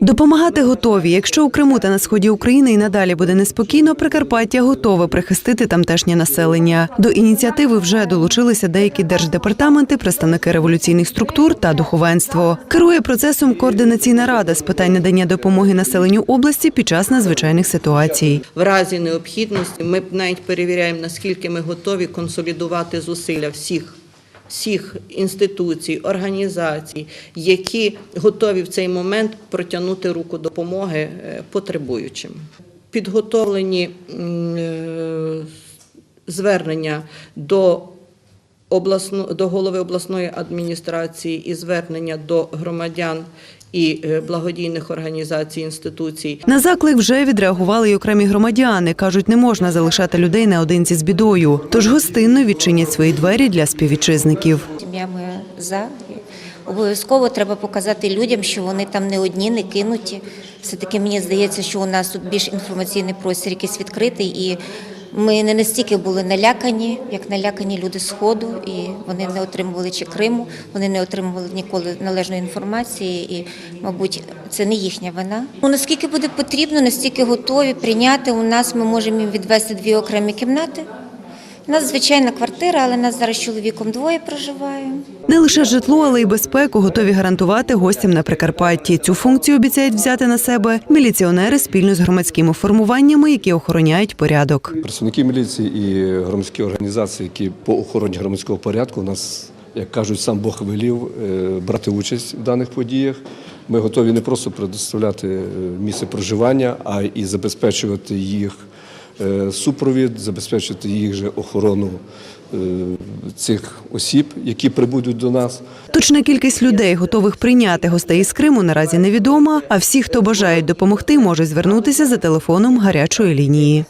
Допомагати готові. Якщо у Криму та на сході України і надалі буде неспокійно, Прикарпаття готове прихистити тамтешнє населення. До ініціативи вже долучилися деякі держдепартаменти, представники революційних структур та духовенство. Керує процесом координаційна рада з питань надання допомоги населенню області під час надзвичайних ситуацій. В разі необхідності ми навіть перевіряємо, наскільки ми готові консолідувати зусилля всіх. Всіх інституцій, організацій, які готові в цей момент протягнути руку допомоги е, потребуючим. Підготовлені е, звернення до обласно, до голови обласної адміністрації і звернення до громадян і е, благодійних організацій, інституцій На заклик вже відреагували й окремі громадяни. кажуть, не можна залишати людей наодинці з бідою. Тож гостинно відчинять свої двері для співвітчизників. Сім'я моя за. Обов'язково треба показати людям, що вони там не одні, не кинуті. Все-таки мені здається, що у нас тут більш інформаційний простір якийсь відкритий, і ми не настільки були налякані, як налякані люди Сходу, і вони не отримували чи Криму, вони не отримували ніколи належної інформації, і, мабуть, це не їхня вина. Ну, наскільки буде потрібно, настільки готові прийняти. У нас ми можемо їм відвести дві окремі кімнати. У нас звичайна квартира, але нас зараз чоловіком двоє проживає. Не лише житло, але й безпеку готові гарантувати гостям на Прикарпатті. Цю функцію обіцяють взяти на себе міліціонери спільно з громадськими формуваннями, які охороняють порядок. Працівники міліції і громадські організації, які по охороні громадського порядку, у нас, як кажуть, сам Бог велів е, брати участь в даних подіях. Ми готові не просто предоставляти е, місце проживання, а і забезпечувати їх супровід, забезпечити їх же охорону е, цих осіб, які прибудуть до нас. Точна кількість людей, готових прийняти гостей із Криму, наразі невідома. А всі, хто бажають допомогти, можуть звернутися за телефоном гарячої лінії.